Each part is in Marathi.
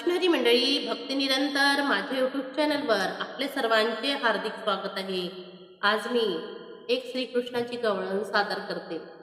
मिशनरी मंडळी भक्ती निरंतर माझ्या यूट्यूब चॅनलवर आपले सर्वांचे हार्दिक स्वागत आहे. आज मी एक श्रीकृष्णाची गवळण सादर करते.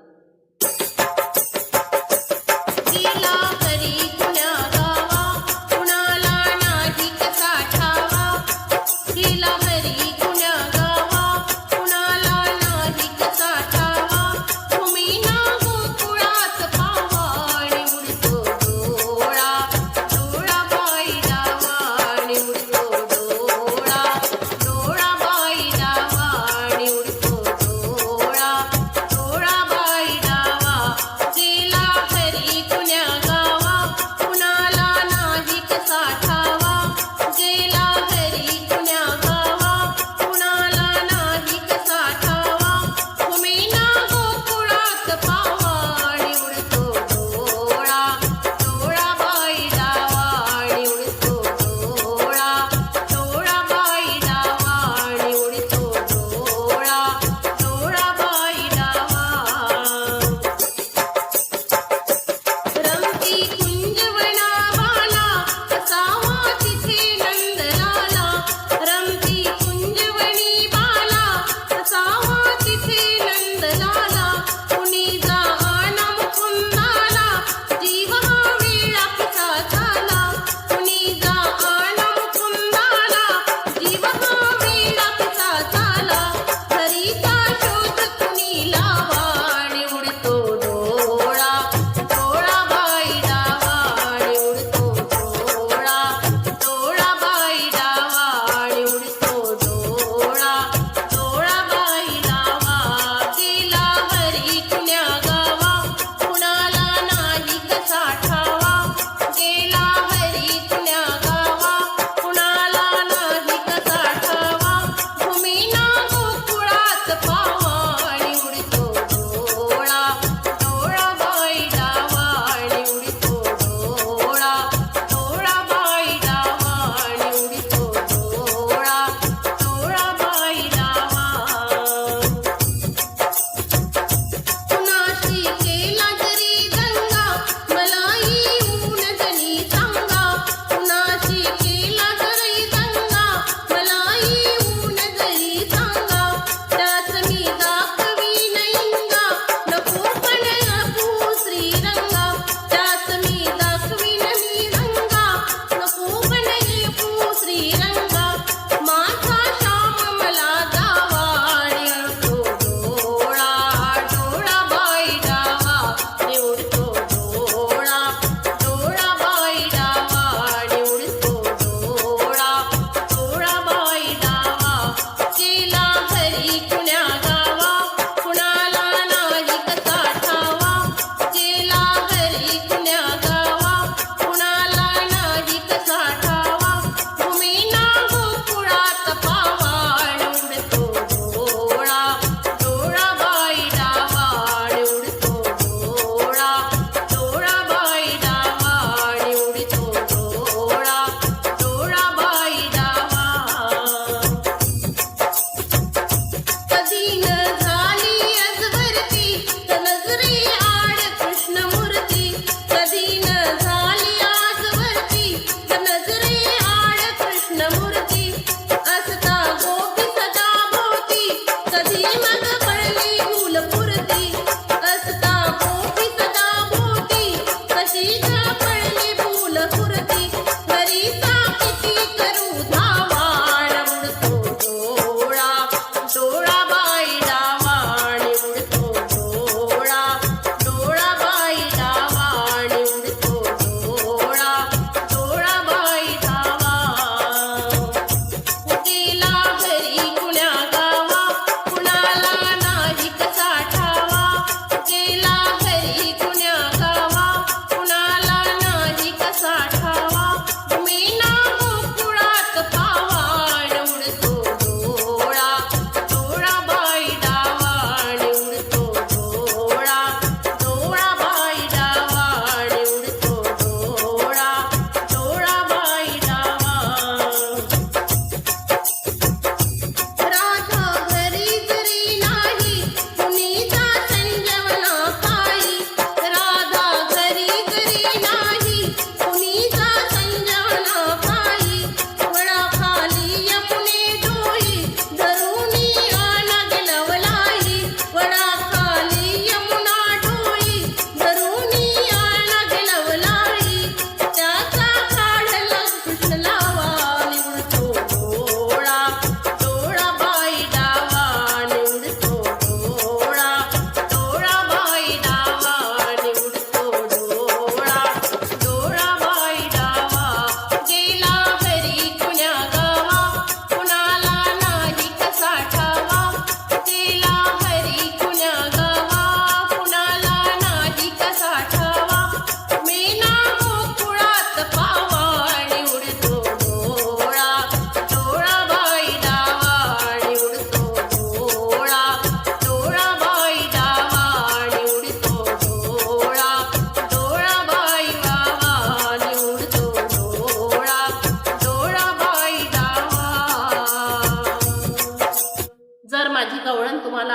तिथे